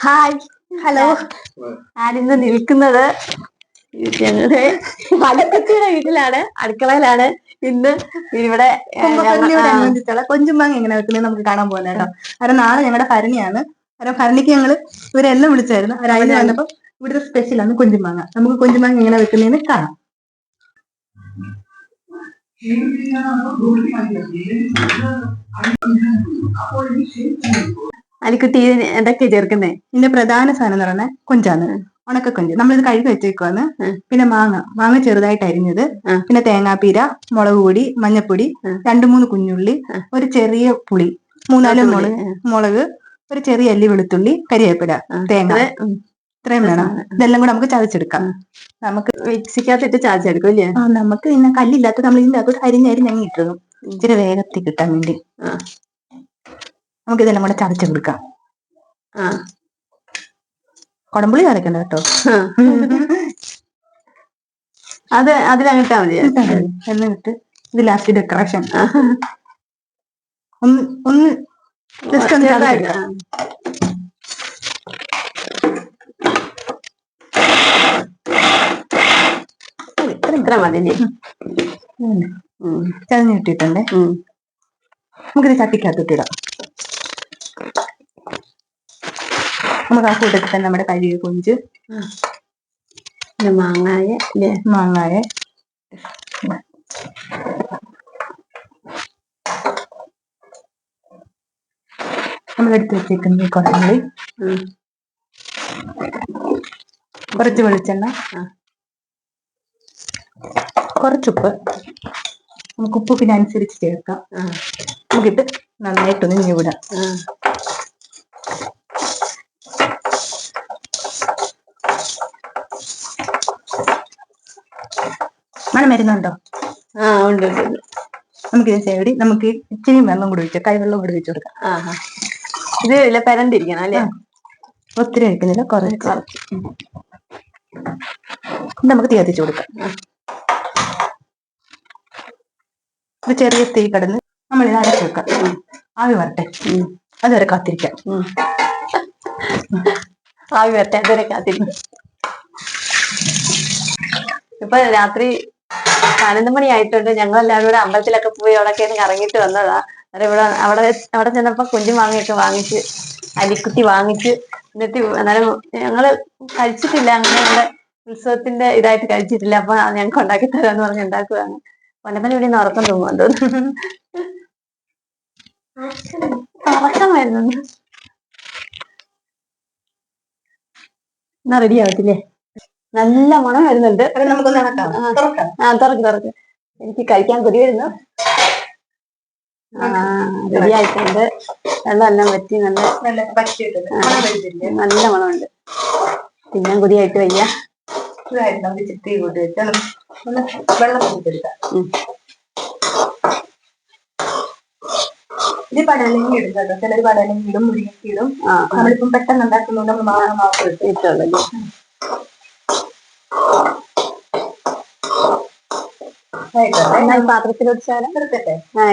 Hi. Hello. ഞാനിന്ന് നിൽക്കുന്നത്? ഞങ്ങളുടെ വലക്കത്തിയുടെ വീട്ടിലാണ് അടുക്കളയിലാണ്. ഇന്ന് ഇവിടെ അനുബന്ധിച്ചുള്ള കൊഞ്ചുമാങ്ങ എങ്ങനെ വെക്കുന്നത് നമുക്ക് കാണാൻ പോകുന്നത് കേട്ടോ. കാരണം നാളെ ഞങ്ങളുടെ ഭരണിയാണ്. കാരണം ഭരണിക്ക് ഞങ്ങൾ ഇവരെല്ലാം വിളിച്ചായിരുന്നു. അതിന് വന്നപ്പോ ഇവിടുത്തെ സ്പെഷ്യലാണ് കൊഞ്ചുമാങ്ങ നമുക്ക് കൊഞ്ചുമാങ്ങ എങ്ങനെ വെക്കുന്നതെന്ന് കാണാം. അലിക്കുട്ടി എന്തൊക്കെ ചേർക്കുന്നേ? ഇതിന്റെ പ്രധാന സാധനം എന്ന് പറയുന്നത് കൊഞ്ചാണ് ഉണക്ക കൊഞ്ച്. നമ്മളിത് കഴുകി വെച്ചേക്കുവാന്ന് പിന്നെ മാങ്ങ. മാങ്ങ ചെറുതായിട്ട് അരിഞ്ഞത്. പിന്നെ തേങ്ങാപ്പീര മുളക് പൊടി മഞ്ഞപ്പൊടി രണ്ടു മൂന്ന് കുഞ്ഞുള്ളി ഒരു ചെറിയ പുളി മൂന്നാൽ മുളക് മുളക് ഒരു ചെറിയ അല്ലി വെളുത്തുള്ളി കരിവേപ്പില തേങ്ങ. ഇത് ഇത്രയും വേണം. ഇതെല്ലാം കൂടെ നമുക്ക് ചതച്ചെടുക്കാം. നമുക്ക് മിക്സിക്കകത്തിട്ട് ചതച്ചെടുക്കും ഇല്ലേ ആ നമുക്ക് ഇന്ന കല്ലില്ലാത്ത നമ്മൾ ഇതിന്റെ അകത്തോട്ട് അരിഞ്ഞരിഞ്ഞ് അങ്ങ് ഇട്ടതും ഇച്ചിരി വേഗത്തിൽ കിട്ടാൻ വേണ്ടി. നമുക്ക് ഇതെല്ലാം കൂടെ ചതച്ചു കൊടുക്കാം. ആ. കുടംപുളി ചതക്കണ്ട കേട്ടോ. അത് അതിലങ്ങിട്ടാ മതി. എന്നിട്ട് ഇത് ലാസ്റ്റ് ഡെക്കറേഷൻ. ഒന്ന് ഒന്ന് ജസ്റ്റ് ഒന്ന് ചതച്ചെടുക്കാം. ഇത്ര മതി ചതഞ്ഞിട്ടിട്ടുണ്ടേ. നമുക്കിത് ചട്ടിക്കകത്തോട്ട് ഇടാം നമുക്ക് ആ കൂട്ടത്തിൽ തന്നെ നമ്മുടെ കഴുകി കൊഞ്ച് മാങ്ങായ മാങ്ങായ. നമ്മളെടുത്ത് വെച്ചേക്കുന്നത് വെച്ചേക്കുന്ന ഈ. കുറച്ച് വെളിച്ചെണ്ണ കുറച്ചുപ്പ് നമുക്ക് ഉപ്പ് പിന്നെ അനുസരിച്ച് ചേർക്കാം. നമുക്കിട്ട് നന്നായിട്ടൊന്ന് ഞെവിടാം. മണം വരുന്നുണ്ടോ ആ ഉണ്ട്. നമുക്ക് ഇത് ചേടി നമുക്ക് ഇച്ചിരി വെള്ളം കൂടി കൈ കൈവെള്ളം കൂടി ഒഴിച്ചു കൊടുക്കാം. ഇത് ഇല്ല പരണ്ടിരിക്കണം അല്ലേ? ഒത്തിരി ഒഴിക്കുന്നില്ല കുറച്ച്. കുറച്ച്. നമുക്ക് തീ കത്തിച്ചു കൊടുക്കാം. ഒരു ചെറിയ തീ കടന്ന് നമ്മൾ ഇത് അടച്ചു വെക്കാം. ആവി വരട്ടെ. അതുവരെ കാത്തിരിക്കാം. ആവി വരട്ടെ അതുവരെ കാത്തിരിക്കാം. ഇപ്പൊ രാത്രി പതിനൊന്ന് ആയിട്ടുണ്ട്. ഞങ്ങൾ എല്ലാവരും കൂടെ അമ്പലത്തിലൊക്കെ പോയി അവിടെ കയറി കറങ്ങിയിട്ട് വന്നതാ. അന്നേരം ഇവിടെ അവിടെ അവിടെ ചെന്നപ്പോ കുഞ്ഞു മാങ്ങയൊക്കെ വാങ്ങിച്ച് അലിക്കുട്ടി വാങ്ങിച്ച് എന്നിട്ട് അന്നേരം ഞങ്ങൾ കഴിച്ചിട്ടില്ല. അങ്ങനെ ഞങ്ങളുടെ ഉത്സവത്തിന്റെ ഇതായിട്ട് കഴിച്ചിട്ടില്ല. അപ്പൊ ഞങ്ങൾക്ക് ഉണ്ടാക്കി തരാന്ന് പറഞ്ഞ് ഉണ്ടാക്കുവാണ്. പൊന്നപ്പൻ ഇവിടെ നിന്ന് ഉറക്കം തോന്നുന്നുണ്ട് ഉറക്കമായിരുന്നു. എന്നാ റെഡി ആവത്തില്ലേ? നല്ല മണം വരുന്നുണ്ട്. ആ. തുറക്കാം. തുറക്ക് എനിക്ക് കഴിക്കാൻ കൊതി വരുന്നു. റെഡി ആയിട്ടുണ്ട്. വെള്ളം പറ്റി നല്ല നല്ല മണമുണ്ട്. തിന്നാൻ കൊതിയായിട്ട് വയ്യ. തീ കൂട്ടി വെച്ചാൽ വെള്ളം. ഇത് പടലങ്ങി ഇടും കേട്ടോ ചിലർ പടലങ്ങി ഇടും മുരിങ്ങ ഇടും ആ. നമ്മളിപ്പം പെട്ടെന്ന് ഉണ്ടാക്കുന്നുണ്ട് നമ്മൾ മാത്രം ഇട്ടു. ഇട്ടുള്ളൂ ആയിക്കോട്ടെ എന്നാ ഈ പാത്രത്തിലോട്ട് ചേരാം എടുക്കട്ടെ. ആ.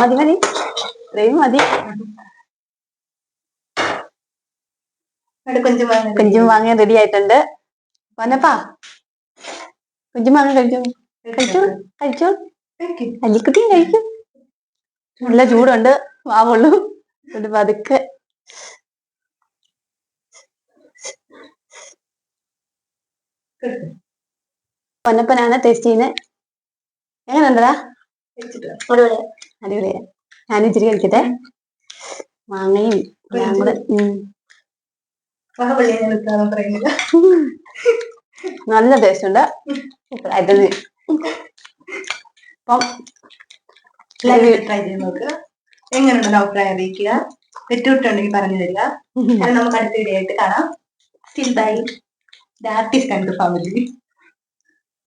മതി മതി. ഇത്രയും മതി. കൊഞ്ച് വാങ്ങാൻ റെഡി ആയിട്ടുണ്ട്. വന്നപ്പാ കുഞ്ചും വാങ്ങാൻ കഴിച്ചു? കഴിച്ചു. കഴിച്ചു? കഴിക്ക്. അല്ലിക്കുട്ടിയും കഴിക്കും. നല്ല ചൂടുണ്ട്. വാവുള്ളൂ. പതുക്കെ. പൊന്നപ്പനാണ് ടേസ്റ്റ് ചെയ്യുന്നത് കഴിച്ചിട്ട് വാ. അടിപൊളിയാ. അടിപൊളിയാ. ഞാൻ ഇച്ചിരി കഴിക്കട്ടെ. മാങ്ങയും നല്ല ടേസ്റ്റ് ഉണ്ട്. സൂപ്പറായിട്ടുണ്ട് അപ്പം ട്രൈ ചെയ്ത് നോക്കുക എങ്ങനെയുണ്ടെന്ന് അഭിപ്രായം അറിയിക്കുക. തെറ്റുവിട്ടുണ്ടെങ്കിൽ പറഞ്ഞു തരിക. നമുക്ക് അടുത്ത വീഡിയോ ആയിട്ട് കാണാം. Still by the artist and the family.